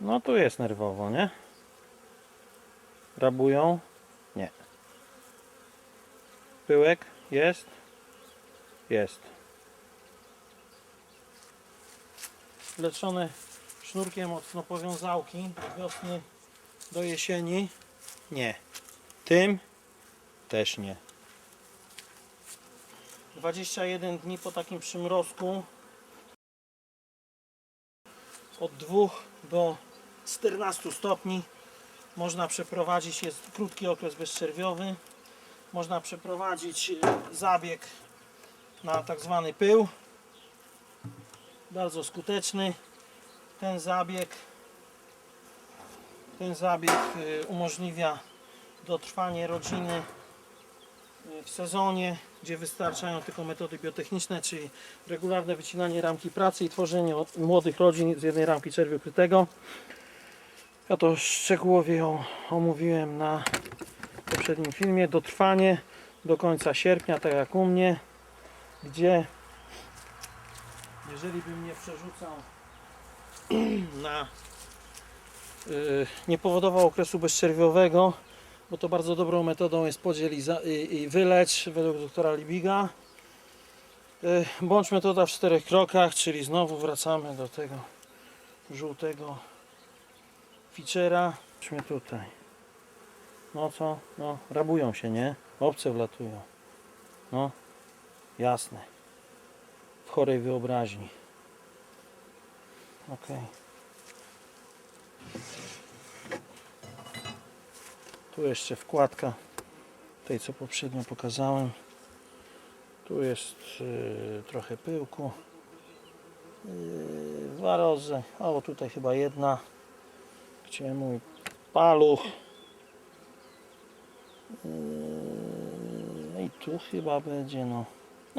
No tu jest nerwowo, nie? Rabują? Nie. Pyłek? Jest? Jest. Leczone sznurkiem od snopowiązałki od wiosny do jesieni? Nie. Tym? Też nie. 21 dni po takim przymrozku od 2 do 14 stopni można przeprowadzić, jest krótki okres bezczerwiowy, można przeprowadzić e, zabieg na tak zwany pył. Bardzo skuteczny. Ten zabieg ten zabieg e, umożliwia dotrwanie rodziny e, w sezonie, gdzie wystarczają tylko metody biotechniczne, czyli regularne wycinanie ramki pracy i tworzenie od- młodych rodzin z jednej ramki czerwiu krytego. Ja to szczegółowo ją omówiłem na poprzednim filmie. Dotrwanie do końca sierpnia, tak jak u mnie, gdzie jeżeli bym nie przerzucał na y, nie powodował okresu bezczerwiowego, bo to bardzo dobrą metodą jest podziel i, za, i, i według doktora Libiga. Y, Bądź metoda w czterech krokach, czyli znowu wracamy do tego żółtego ficzera. Idźmy tutaj. No co? No, rabują się, nie? Obce wlatują. No, jasne. W chorej wyobraźni. Okej. Tu jeszcze wkładka tej, co poprzednio pokazałem. Tu jest y, trochę pyłku. Yy, dwa rozy. O, tutaj chyba jedna. Gdzie mój paluch. Yy, I tu chyba będzie, no.